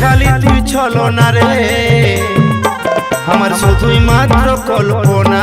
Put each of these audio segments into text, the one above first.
খালি তুই ছলো না রে। আমার শুধুই মাত্র কল্পনা।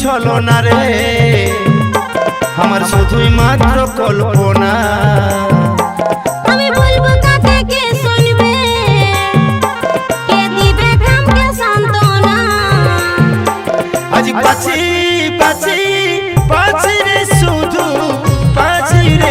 ছলো না রে। আমার শুধুই মাত্র কল্পনা। আমি বলব কথা কে শুনবে? কে দিবে থামকে সান্তনা আজ পাছি পাছি পাছি রে শুধু পাছি রে